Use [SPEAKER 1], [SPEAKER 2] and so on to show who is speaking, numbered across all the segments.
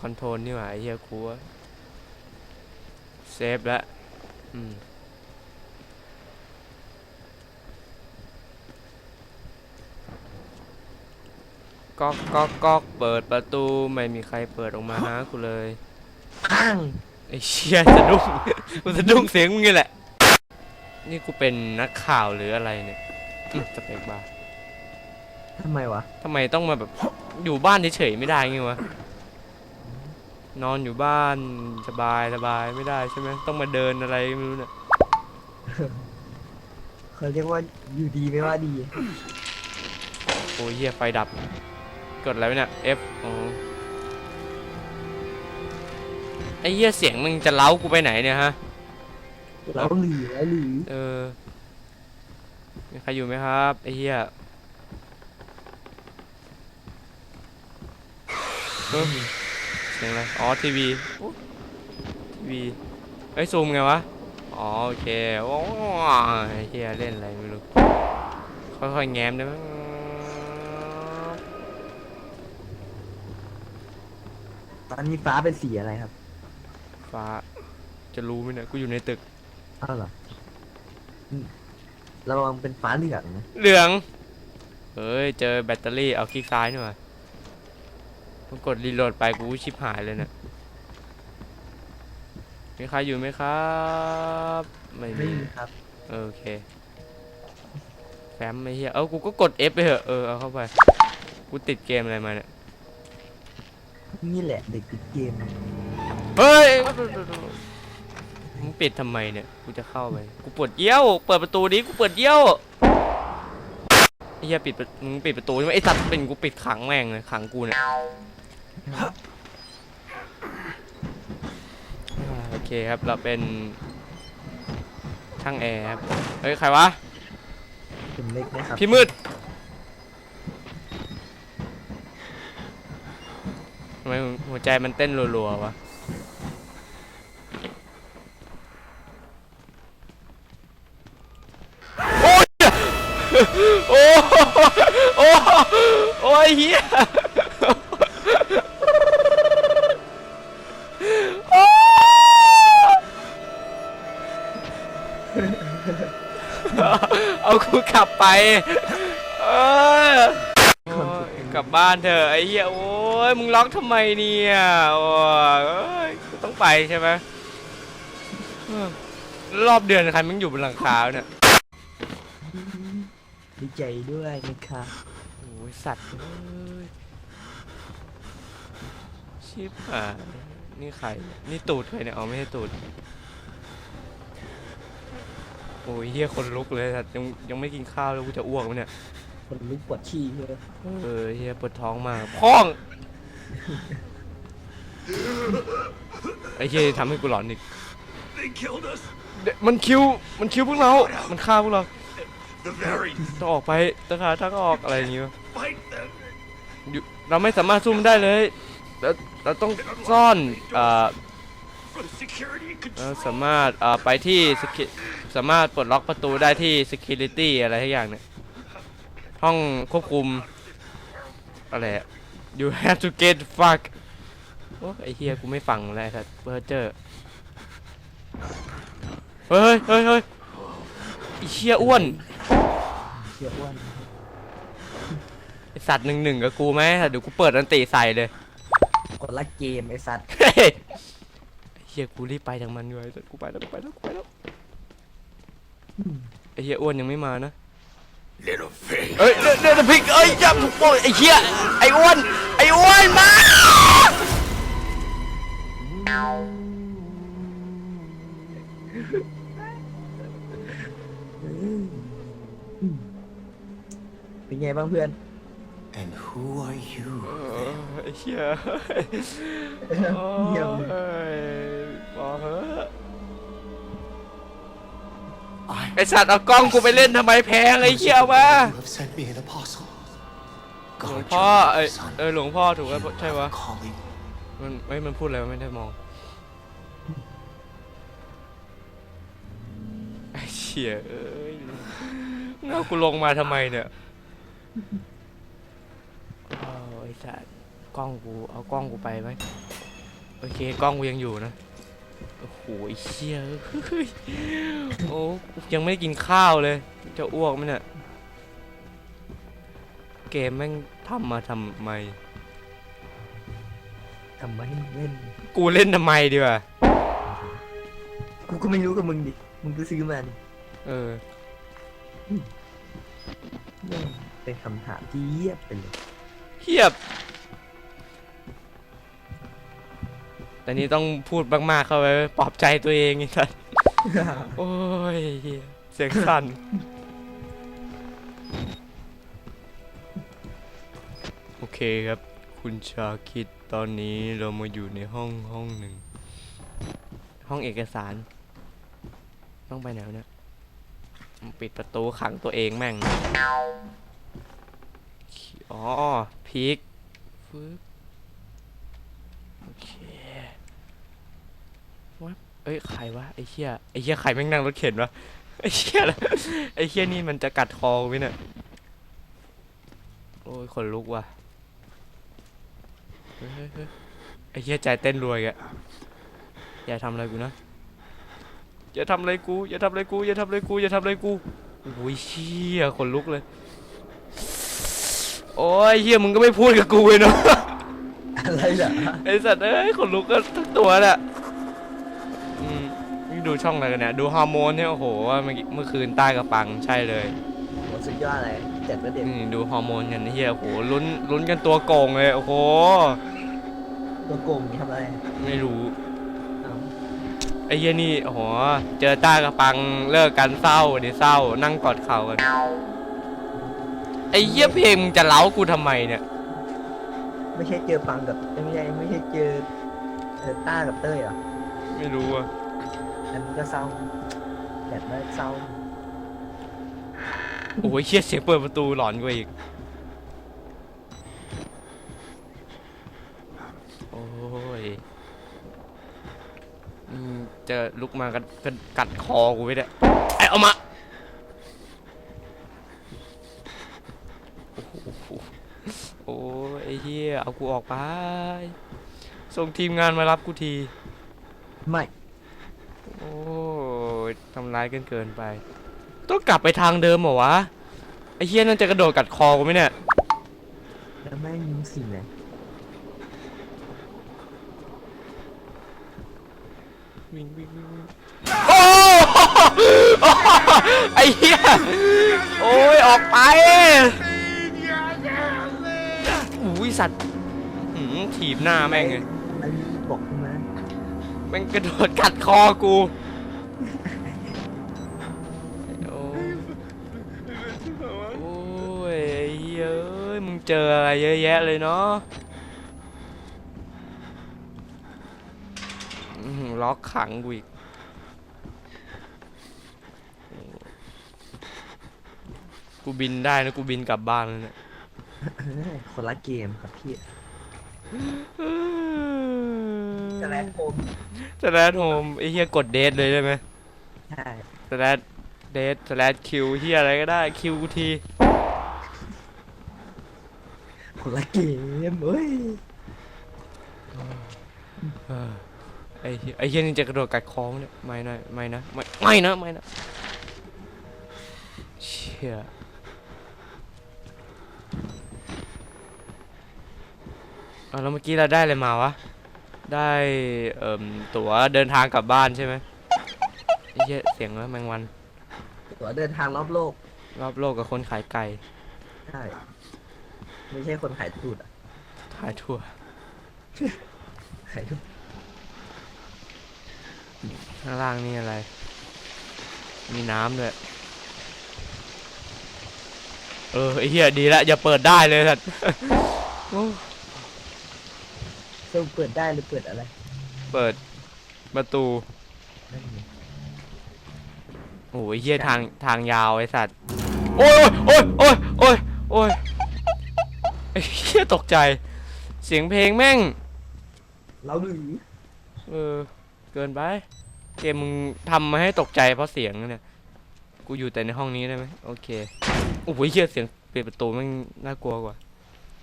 [SPEAKER 1] คอนโทรลนี่หว่าไอ้เฮียกูว่าเซฟแล้วอืมก๊อกก๊อกก๊อกเปิดประตูไม่มีใครเปิดออกมาหากูเลย
[SPEAKER 2] อ้าง
[SPEAKER 1] ไอ้เชี่ยสะดุ้งกูสะดุ้งเสียงมึงนี่แหละ นี่กูเป็นนักข่าวหรืออะไรเนี่ยอืมสเปกบาร์
[SPEAKER 2] ทำไมวะ
[SPEAKER 1] ทำไมต้องมาแบบอยู่บ้านเฉยๆไม่ได้ไงวะ นอนอยู่บ้านสบายสบายไม่ได้ใช่ไหมต้องมาเดินอะไรไม่รู้เนี่ย
[SPEAKER 2] เขาเรียกว่าอยู่ดีไม่ว่าดี
[SPEAKER 1] โอ้ยเหี้ยไฟดับ กดอะไรไว้เนี่ย F อ๋อไอ้เหี้ยเสียงมึงจะเล้ากูไปไหนเนี่ยฮะ
[SPEAKER 2] เราหลีแล้วหลี
[SPEAKER 1] เออมีใครอยู่ไหมครับไอ้เหี้ยเออ เสียงอะไรอ๋อทีวีทีวีเอ้ยซูมไงวะอ๋อโอเคโอ้ยไอ้เหี้ยเล่นอะไรไม่รู้ค่อยๆแง้มได้ไหม
[SPEAKER 2] ตอนนี้ฟ้าเป็นสีอะไรครับ
[SPEAKER 1] ฟ้าจะรู้ไหมเนี่ยกูอยู่ในตึก
[SPEAKER 2] อ้าวเหรออืมระวังเป็นฟ้าเหลืองนะ
[SPEAKER 1] เหลือง เฮ้ย เจอแบตเตอรี่ เอาคลิกซ้ายหน่อย ต้องกดรีโหลดไปกูชิบหายเลยเนี่ยมีใครอยู่ไหมครับ ไม่
[SPEAKER 2] ไม่
[SPEAKER 1] มี
[SPEAKER 2] มีครับ
[SPEAKER 1] เออโอเคแฟมไม่เฮียเอ้ากูก็กด F ไปเถอะเออเอาเข้าไป กูติดเกมอะไรมาเนี่ย
[SPEAKER 2] นี่แหละเด็กติดเกม
[SPEAKER 1] เฮ้ยมึงปิดทำไมเนี่ย กูจะเข้าไป กูปวดเยี่ยว เปิดประตูนี้กูปวดเยี่ยวไอ้เหี้ยปิดประมึงปิดประตูใช่ไหมไอ้สัตว์เป็นกูปิดขังแม่งเลยขังกูเนี่ยอ่า โอเคครับ เราเป็นช่างแอร์ครับ เฮ้ย ใครวะ
[SPEAKER 2] เป็นเล็กนะครับ
[SPEAKER 1] พี่มืดทำไมหัวใจมันเต้นรัวๆวะ ไปเออโอ้ยกลับบ้านเถอะไอ้เหี้ยโอ้ยมึงล็อกทำไมเนี่ยโอ้ยเอ้ยกูต้องไปใช่ไหมเออรอบเดือนใครมึงอยู่บนหลังคาเนี่ย
[SPEAKER 2] ดีใจด้วยนะครับ
[SPEAKER 1] โอ้ยสัตว์เอ้ยชิบหายนี่ใครเนี่ยนี่ตูดใครเนี่ย เอาไม่ใช่ตูด โอ้ยเฮียคนลุกเลยสัตว์ยังยังไม่กินข้าวแล้วกูจะอ้วกไหมเนี่ย
[SPEAKER 2] คนลุกปวดฉี่เลย
[SPEAKER 1] เออเฮียปวดท้องมากพ้อง ไอ้เฮียทำให้กูหลอนอีก
[SPEAKER 3] They killed us.
[SPEAKER 1] เดมันคิวมันคิวพวกเรา มันฆ่าพวกเรา
[SPEAKER 3] The very
[SPEAKER 1] ต้องออกไปต้องหาทางออกอะไรอย่างเงี้ย
[SPEAKER 3] fight them.
[SPEAKER 1] อยู่เราไม่สามารถซุ่มได้เลย เราเราต้องซ่อนเอ่อ
[SPEAKER 3] For security
[SPEAKER 1] เรา
[SPEAKER 3] control.
[SPEAKER 1] สามารถเอ่อไปที่ secu- สามารถปลดล็อกประตูได้ที่ security อะไรทุกอย่างเนี่ยห้องควบคุมอะไรอะ you have to get fuck โอ้ไอเฮียกูไม่ฟังแล้วครับเบอร์เจอร์เฮ้ยเฮ้ยเฮ้ยไอเฮียอ้วน
[SPEAKER 2] เชื่ออ้วน
[SPEAKER 1] ไอสัตว์หนึ่งหนึ่งกับกูไหมเดี๋ยวกูเปิดอันติใส่เลย
[SPEAKER 2] กดละเกมไอ้สัตว์
[SPEAKER 1] เฮ้ยไอ้เฮียกูรีบไปจากมันด้วยกูไปแล้วกูไปแล้วกูไปแล้วไอเฮียอ้วนยังไม่มานะ
[SPEAKER 3] Little pig.
[SPEAKER 1] เอ้ยเดี๋ยวเดี๋ยวพริกเอ้ยจับถูกโปยไอ้เฮียไอ้อ้วนไอ้อ้วนมา
[SPEAKER 2] เป็นไงบ้างเพื่อน
[SPEAKER 3] And who are you?
[SPEAKER 1] เออไอ้เฮีย
[SPEAKER 2] เยี่ยมเลย
[SPEAKER 1] โอ้ย บอกเถอะ
[SPEAKER 3] I
[SPEAKER 1] ไอสัตว์เอากล้องกูไปเล่นทำไมแพงไอ้เฮียมา
[SPEAKER 3] You have sent me an apostle.
[SPEAKER 1] หลวง
[SPEAKER 3] Guard
[SPEAKER 1] พ่อ
[SPEAKER 3] your
[SPEAKER 1] เอ้ย
[SPEAKER 3] son.
[SPEAKER 1] เออหลวงพ่อถูกแล้ว
[SPEAKER 3] You
[SPEAKER 1] ใช่
[SPEAKER 3] have
[SPEAKER 1] วะ
[SPEAKER 3] a calling.
[SPEAKER 1] มันไม่มันพูดอะไรวะไม่ได้มองไอ้เชี่ยเอ้ยเงากูลงมาทำไมเนี่ยโอ้ยไอ้สัตว์กล้องกูเอากล้องกูไปไหมโอเคกล้องกูยังอยู่นะ โอ้โหไอ้เชี่ยเฮ้ยโอ้ยังไม่ได้กินข้าวเลย จะอ้วกไหมเนี่ย เกมแม่งทำมาทำไม
[SPEAKER 2] ทำไมมึงเล่น
[SPEAKER 1] กูเล่นทำไมดีวะ
[SPEAKER 2] กูก็ไม่รู้กับมึงดิ มึงก็ซื้อมาดิ
[SPEAKER 1] เออ
[SPEAKER 2] แม่งเป็นคำถามที่เยียบไปเลย
[SPEAKER 1] เฮียบ แต่นี้ต้องพูดมากๆเข้าไปปลอบใจตัวเองไอ้สัสโอ้ยเหี้ยเสียงสั่นโอเคครับ คุณชาคิดตอนนี้เรามาอยู่ในห้องห้องหนึ่ง ห้องเอกสาร ต้องไปไหนวะเนี่ยปิดประตูขังตัวเองแม่ง อ๋อพีกฟึบโอเควับ เอ้ย ใครวะ ไอ้เหี้ย ไอ้เหี้ย ใครแม่งนั่งรถเข็นวะ ไอ้เหี้ยอะไรไอ้เหี้ยนี่มันจะกัดคอกูไหมเนี่ย โอ้ยขนลุกว่ะเฮ้ยเฮ้ยเฮ้ยไอ้เหี้ยใจเต้นรวยแกอะอย่าทำอะไรกูนะ อย่าทำอะไรกู อย่าทำอะไรกู อย่าทำอะไรกู อย่าทำอะไรกู โอ้ยเชี่ยขนลุกเลย โอ้ยเฮียมึงก็ไม่พูดกับกูเลยเนาะ
[SPEAKER 2] อะไรล่ะ
[SPEAKER 1] ไอสัตว์เอ้ยขนลุกก็ทั้งตัวแหละอืมนี่ ดูช่องอะไรกันเนี่ย ดูฮอร์โมนเนี่ยโอ้โหเมื่อกี้เมื่อคืนใต้กระปังใช่เลย
[SPEAKER 2] โหสุดยอดเลยเจ็ดประเด็น
[SPEAKER 1] นี่ดูฮอร์โมนกันเฮียโอ้โหลุ้นลุ้นกันตัวโกงเลยโอ้โห
[SPEAKER 2] ตัวโกงทำอะไร
[SPEAKER 1] ไม่รู้
[SPEAKER 2] เอ้า
[SPEAKER 1] ไอ้เฮียนี่โอ้โหเจอใต้กระปังเลิกกันเศร้าเดี๋ยวเศร้านั่งกอดเข่ากันไอ้เฮียเพลงมึงจะเล้ากูทำไมเนี่ย
[SPEAKER 2] ไม่ใช่เจอปังกับไม่ใช่ไม่ใช่เจอเออต้ากับเต้ยเหรอ
[SPEAKER 1] ไม่รู้อะ
[SPEAKER 2] อันนี้ก็เศร้าแบบว่าเศร้า
[SPEAKER 1] โอ้ยเฮียเสียงเปิดประตูหลอนกว่าอีก โอ้ยอืมจะลุกมากัดกัดกัดคอกูไว้เนี่ยไอ้เอามาโอ้โหโอ้ยไอ้เฮียเอากูออกไป ส่งทีมงานมารับกูที
[SPEAKER 2] ไม่
[SPEAKER 1] โอ้ย ทำร้ายกันเกินไป ต้องกลับไปทางเดิมเหรอวะ ไอ้เฮียนั่นจะกระโดดกัดคอกูไหมเนี่ย
[SPEAKER 2] แล้วแม่งยิ้มสิเลย
[SPEAKER 1] วิ่งวิ่งวิ่งวิ่งโอ้ไอ้เหี้ย โอ้ย ออกไปอุ้ยสัตว์หืมถีบหน้าแม่งเลย
[SPEAKER 2] อันนี้บอกขึ้นมา
[SPEAKER 1] แม่งกระโดดกัดคอกูโอ้โอ้ยไอ้เหี้ย เอ้ยมึงเจออะไรเยอะแยะเลยเนาะอื้อหือล็อกขังกูอีกกูบินได้นะกูบินกลับบ้านแล้วเนี่ย
[SPEAKER 2] เออคนละเกมครับพี่จะแลนโคม
[SPEAKER 1] สแลดโฮมไอ้เฮียกดเดทเลยได้ไหม
[SPEAKER 2] ใช่
[SPEAKER 1] สแลดเดทสแลดคิวเฮียอะไรก็ได้คิวกูที
[SPEAKER 2] คนละเกมเอ้ย
[SPEAKER 1] เออไอ้เหี้ยไอ้เฮียนี่จะกระโดดกัดคอมงเนี่ยไม่นะไม่นะไม่ไม่นะไม่นะเชี่ยเอาแล้วเมื่อกี้เราได้อะไรมาวะ ได้เอ่มตั๋วเดินทางกลับบ้านใช่ไหมไอ้เหี้ยเสียงแล้วแมงวัน
[SPEAKER 2] ตัวเดินทางรอบโลก
[SPEAKER 1] รอบโลกกับคนขายไก่
[SPEAKER 2] ใช่ ไม่ใช่คนขายตูดอะ
[SPEAKER 1] ถ่ายทั่ว
[SPEAKER 2] ขายตูด
[SPEAKER 1] ข้างล่างนี่อะไร มีน้ำด้วย เออไอ้เหี้ยดีละอย่าเปิดได้เลยสัตว์โอ้
[SPEAKER 2] จะเปิดได้หรือเปิดอะไร
[SPEAKER 1] เปิดประตู
[SPEAKER 2] นั่นไง
[SPEAKER 1] โอ้ยเหี้ยทางทางยาวไอ้สัตว์ โอ้ยโอ้ยโอ้ยโอ้ยโอ้ย ไอ้เหี้ยตกใจ เสียงเพลงแม่ง
[SPEAKER 2] เราหรือ
[SPEAKER 1] เออ เกินไป เกมมึงทำมาให้ตกใจเพราะเสียงนะเนี่ย กูอยู่แต่ในห้องนี้ได้ไหมโอเค โอ้โหเหี้ยเสียงปิดประตูแม่งน่ากลัวกว่า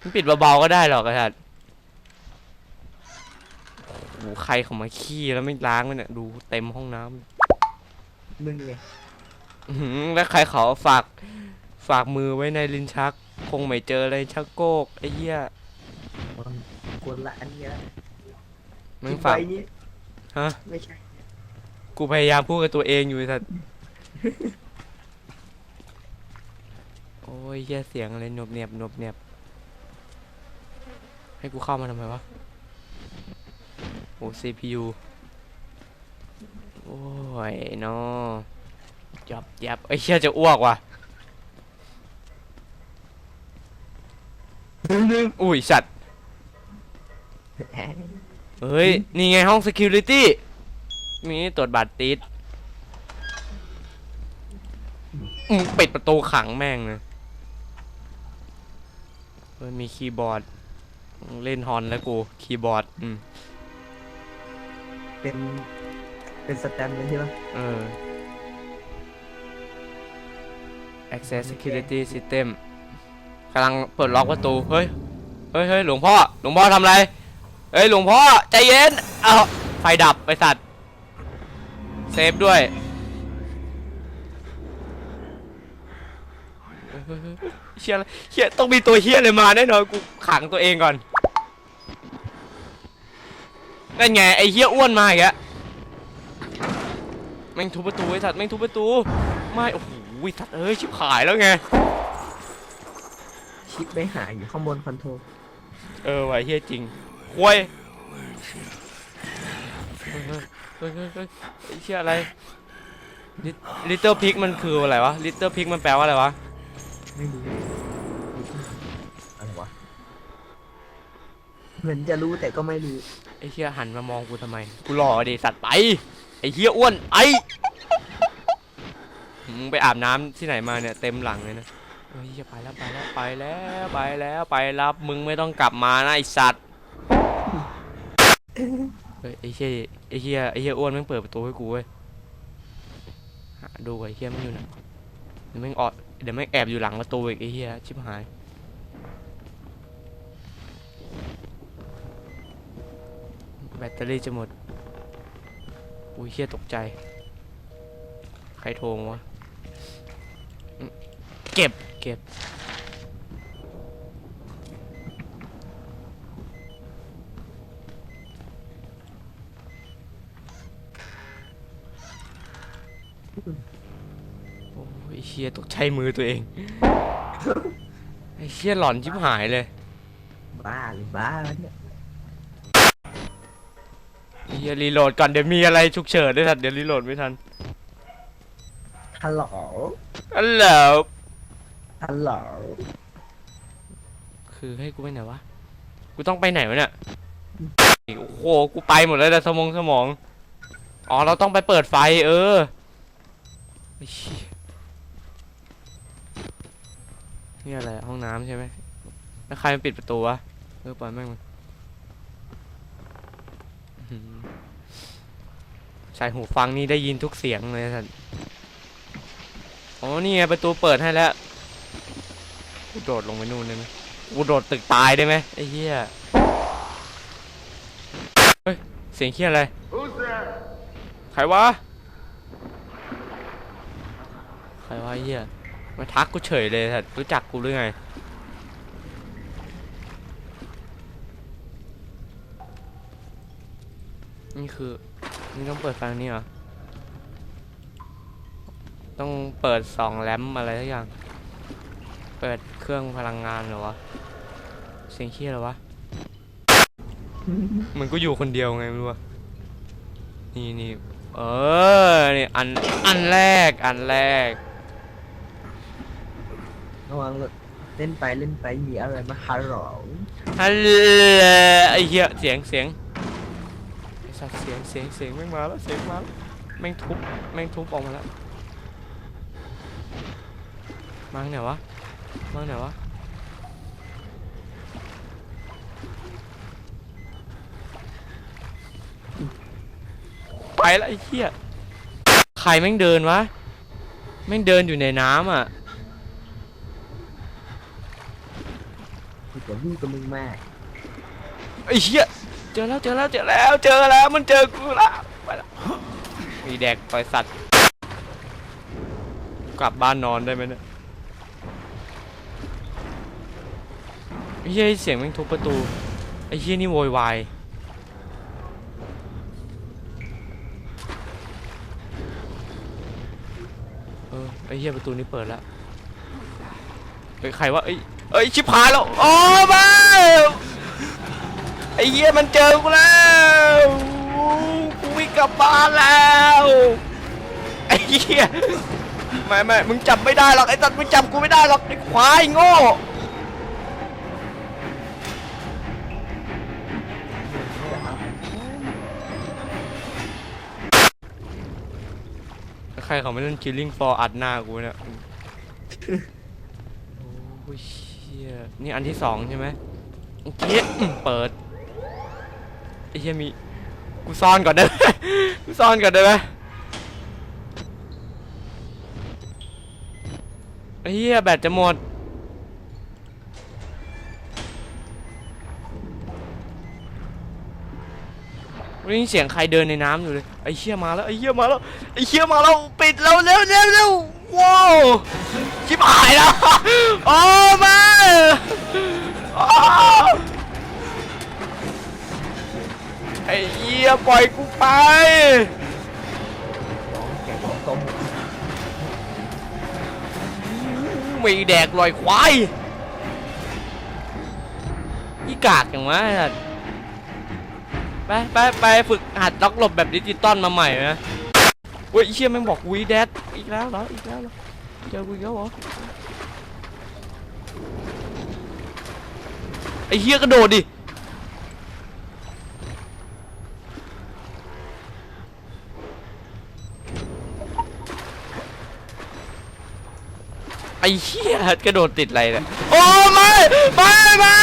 [SPEAKER 1] มันปิดเบาๆก็ได้หรอกไอ้สัตว์โอ้โหโอ้ใครเขามาขี้แล้วไม่ล้างมันเนี่ยดูเต็มห้องน้ำ
[SPEAKER 2] มึงไง
[SPEAKER 1] อื้อหือแล้วใครเขาฝาก ฝากมือไว้ในลิ้นชัก คงไม่เจอเลยชักโกกไอ้เหี้ย
[SPEAKER 2] คนละอันเนี้ย
[SPEAKER 1] มึงฝาก
[SPEAKER 2] ไว้นี่
[SPEAKER 1] ฮะ
[SPEAKER 2] ไม่ใช่
[SPEAKER 1] กูพยายามพูดกับตัวเองอยู่ไอ้สัสโอ้ยเหี้ยเสียงอะไรหนบเนียบหนบเนียบให้กูเข้ามาทำไมวะโอ้ CPU โอ้ยเนาะยับยับไอ้เหี้ยจะอ้วกว่ะ อุ้ยสัตว์เฮ้ย นี่ไงห้อง security มีตรวจบัตรติดอืมปิดประตูขังแม่งเลยเฮ้ยมีคีย์บอร์ด เล่นฮอนแล้วกู คีย์บอร์ด อืม
[SPEAKER 2] เป็น เป็นสแตมป์เลยใช่ปะ
[SPEAKER 1] เออ access security system กำลังเปิดล็อกประตูเฮ้ยเฮ้ยเฮ้ยหลวงพ่อหลวงพ่อทำอะไรเฮ้ยหลวงพ่อใจเย็นเอาไฟดับไปสัตว์เซฟด้วยเฮ้ยเฮ้ยเฮ้ยเฮียอะไรเฮียต้องมีตัวเฮียอะไรมาแน่นอนกูขังตัวเองก่อนนั่นไงไอเฮียอ้วนมาอีกแล้วแม่งทุบประตูไอ้สัตว์แม่งทุบประตูไม่โอ้โหสัตว์เอ้ยชิบหายแล้วไง
[SPEAKER 2] ชิปไม่หาอยู่ข้างบนคอนโทรล
[SPEAKER 1] เออว่ะเฮียจริงควยเฮ้ยเฮ้ยเฮ้ยเฮ้ยเชี่ยอะไรลิตเติ้ลพิกมันคืออะไรวะลิตเติ้ลพิกมันแปลว่าอะไรวะ
[SPEAKER 2] ไม่รู้อะไรวะเหมือนจะรู้แต่ก็ไม่รู้
[SPEAKER 1] ไอ้เชี่ยหันมามองกูทำไมกูหล่อดิสัตว์ไปไอ้เฮียอ้วนไอ้มึงไปอาบน้ำที่ไหนมาเนี่ยเต็มหลังเลยนะ เฮ้ยเหี้ยไปแล้วไปแล้วไปแล้วไปแล้วไปรับมึงไม่ต้องกลับมานะไอ้สัตว์เฮ้ยไอ้เชี่ยไอ้เฮียไอ้เฮียอ้วนแม่งเปิดประตูให้กูเว้ยหาดูไอ้เฮียมันอยู่ไหนเดี๋ยวแม่งออดเดี๋ยวแม่งแอบอยู่หลังประตูอีกไอ้เฮียชิบหายแบตเตอรี่จะหมดอุ้ยเฮียตกใจ ใครโทรมาวะอืมเก็บเก็บโอ้ยไอ้เชียตกใจมือตัวเอง ไอ้เชียหลอนชิบหายเลย
[SPEAKER 2] บ้าหรือบ้าแล้วเนี่ย
[SPEAKER 1] ไอ้เฮียรีโหลดก่อนเดี๋ยวมีอะไรฉุกเฉินด้วยสัตว์เดี๋ยวรีโหลดไม่ทัน
[SPEAKER 2] ฮัลโหล
[SPEAKER 1] อัลโหล
[SPEAKER 2] ฮัลโหล
[SPEAKER 1] คือให้กูไปไหนวะ กูต้องไปไหนวะเนี่ย โอ้โห กูไปหมดแล้วแต่สมองสมอง อ๋อ เราต้องไปเปิดไฟเออ นี่อะไรห้องน้ำใช่ไหมแล้วใครมันปิดประตูวะ เออปล่อยแม่งมันใส่หูฟังนี่ได้ยินทุกเสียงเลยสันอ๋อ นี่ไงประตูเปิดให้แล้ว กูโดดลงไปนู่นได้ไหมกูโดดตึกตายได้ไหมไอ้เหี้ย เฮ้ย เสียงเหี้ยอะไร ใครวะ ใครวะไอ้เหี้ย มาทักกูเฉยเลยสัตว์รู้จักกูหรือไง นี่คือ นี่ต้องเปิดฟังนี่เหรอ ต้องเปิดสองแรมอะไรสักอย่าง เปิดเครื่องพลังงานเหรอวะ เสียงเคี้ยเหรอวะเหมือนกูอยู่คนเดียวไงไม่รู้วะนี่นี่เออ นี่อัน อันแรก อันแรก
[SPEAKER 2] ระวังเล่นไปเล่นไปมีอะไรมาฮัลโหล
[SPEAKER 1] ฮัลโหลไอ้เหี้ยเสียงเสียงไอ้สัตว์เสียงเสียงเสียงแม่งมาแล้วเสียงมาแล้วแม่งทุบแม่งทุบออกมาแล้วมาทางไหนวะ มาทางไหนวะไปแล้วไอ้เหี้ยใครแม่งเดินวะ แม่งเดินอยู่ในน้ำอะ
[SPEAKER 2] กูจะวิ่งกับมึงมาก
[SPEAKER 1] ไอ้เหี้ยใจเจอแล้วเจอแล้วเจอแล้วเจอแล้วมันเจอกูแล้วไปละมีแดกปล่อยสัตว์ กลับบ้านนอนได้ไหมเนี่ยไอ้ เหี้ยเสียงแม่งทุบประตูไอ้เหี้ยนี่โวยวายเออไอ้เหี้ยประตูนี้เปิดแล้วเฮ้ยใครวะเอ้ยเอ้ยชิบหายแล้วโอ้มาไอ้เหี้ยมันเจอกูแล้วกูวิ่งกลับบ้านแล้วไอ้เหี้ยไม่ไม่มึงจับไม่ได้หรอกไอ้ตัดมึงจับกูไม่ได้หรอกไอ้ควายโง่ ครเขาไม่เล่น Killing for อัดหน้ากูเนี่ย โอ้ยเชี่ยนี่อันที่สองใช่ไหมเมื่อกี้เปิดไอ้เหี้ยมี กูซ่อนก่อนได้ไหมกูซ่อนก่อนได้ไหมไอ้เหี้ยแบตจะหมด ได้ยินเสียงใครเดินในน้ำอยู่เลยไอ้เหี้ยมาแล้วไอ้เหี้ยมาแล้วไอ้เหี้ยมาแล้วปิดแล้วเร็วเร็วเร็วว้าวชิบหายแล้วโอ้มาไอ้เหี้ยปล่อยกูไป
[SPEAKER 2] น้องแกของต้ม
[SPEAKER 1] มีแดกลอยควายอีกากอย่างวะ ไปไปไปฝึกหัดล็อกหลบแบบดิจิตอลมาใหม่นะเว้ยเชี่ยแม่งบอกวีแดดอีกแล้วเหรออีกแล้วเหรอเจอกูอีกแล้วเหรอไอ้เฮียกระโดดดิไอ้เหี้ยกระโดดติดอะไรเนี่ย โอ้ไม่ ไม่ ไม่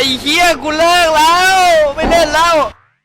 [SPEAKER 1] ไอ้เฮียกูเลิกแล้ว ไม่เล่นแล้ว